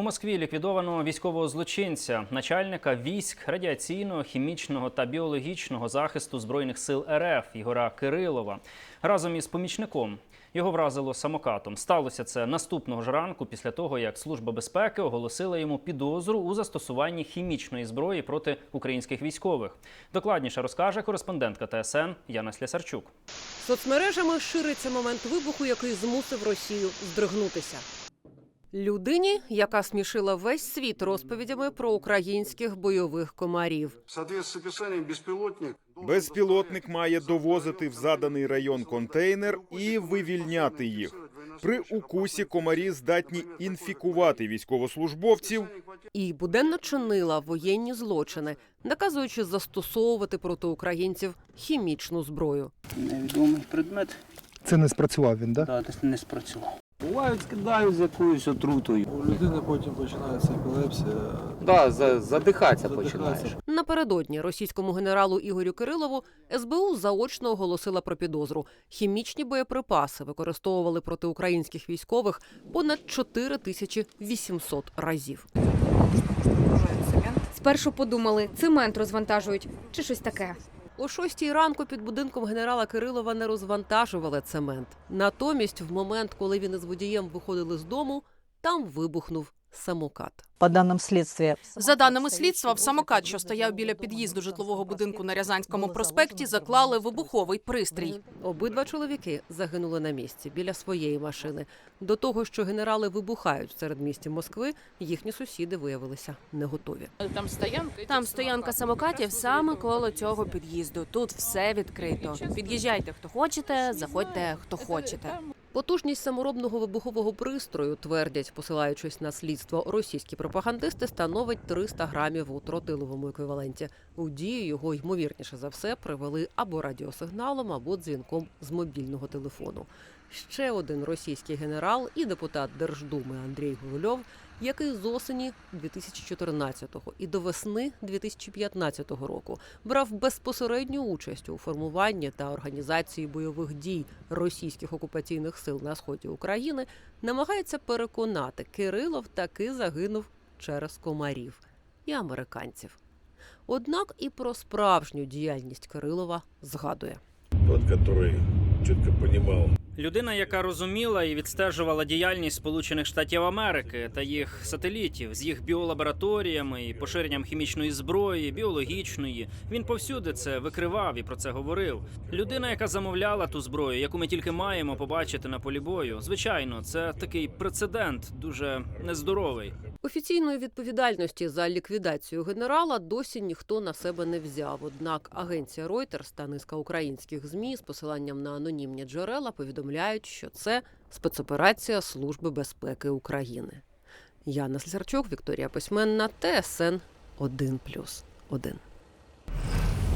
У Москві ліквідовано військового злочинця, начальника військ радіаційного, хімічного та біологічного захисту збройних сил РФ Ігора Кирилова разом із помічником. Його вразило самокатом. Сталося це наступного ж ранку, після того як служба безпеки оголосила йому підозру у застосуванні хімічної зброї проти українських військових. Докладніше розкаже кореспондентка ТСН Яна Слісарчук. Соцмережами шириться момент вибуху, який змусив Росію здригнутися. Людині, яка смішила весь світ розповідями про українських бойових комарів. Должен Безпілотник має довозити в заданий район контейнер і вивільняти їх. При укусі комарі здатні інфікувати військовослужбовців. І буденно чинила воєнні злочини, наказуючи застосовувати проти українців хімічну зброю. Невідомий предмет, Це не спрацював він, да? да, не спрацював. Бувають, скидають з якоюсь отрутою. У людини потім починається епілепсія. Да, за, задихатися Задихатися. починаєш. Напередодні російському генералу Ігорю Кирилову СБУ заочно оголосила про підозру. Хімічні боєприпаси використовували проти українських військових понад 4800 разів. Спершу подумали, цемент розвантажують чи щось таке. О шостій ранку під будинком генерала Кирилова не розвантажували цемент. Натомість, в момент, коли він із водієм виходили з дому, там вибухнув самокат. По даним слідства, За даними слідства, в самокат, що стояв біля під'їзду житлового будинку на Рязанському проспекті, заклали вибуховий пристрій. Обидва чоловіки загинули на місці біля своєї машини. До того, що генерали вибухають в середмісті Москви, їхні сусіди виявилися не готові. Там стоянка. Там стоянка самокатів саме коло цього під'їзду. Тут все відкрито. Під'їжджайте, хто хочете, заходьте, хто хочете. Потужність саморобного вибухового пристрою, твердять, посилаючись на слідство, російські пропагандисти становить 300 грамів у тротиловому еквіваленті. У дію його ймовірніше за все привели або радіосигналом, або дзвінком з мобільного телефону. Ще один російський генерал і депутат Держдуми Андрій Гугульов, який з осені 2014-го і до весни 2015 року брав безпосередню участь у формуванні та організації бойових дій російських окупаційних сил на сході України, намагається переконати, Кирилов таки загинув через комарів і американців. Однак і про справжню діяльність Кирилова згадує. Тот, який чітко розумів, Людина, яка розуміла і відстежувала діяльність Сполучених Штатів Америки та їх сателітів з їх біолабораторіями і поширенням хімічної зброї, біологічної. Він повсюди це викривав і про це говорив. Людина, яка замовляла ту зброю, яку ми тільки маємо побачити на полі бою. Звичайно, це такий прецедент, дуже нездоровий. Офіційної відповідальності за ліквідацію генерала досі ніхто на себе не взяв. Однак агенція Reuters та низка українських змі з посиланням на анонімні джерела повідомляють, що це спецоперація Служби безпеки України. Яна Слісарчук, Вікторія Письменна, ТСН 1+,1.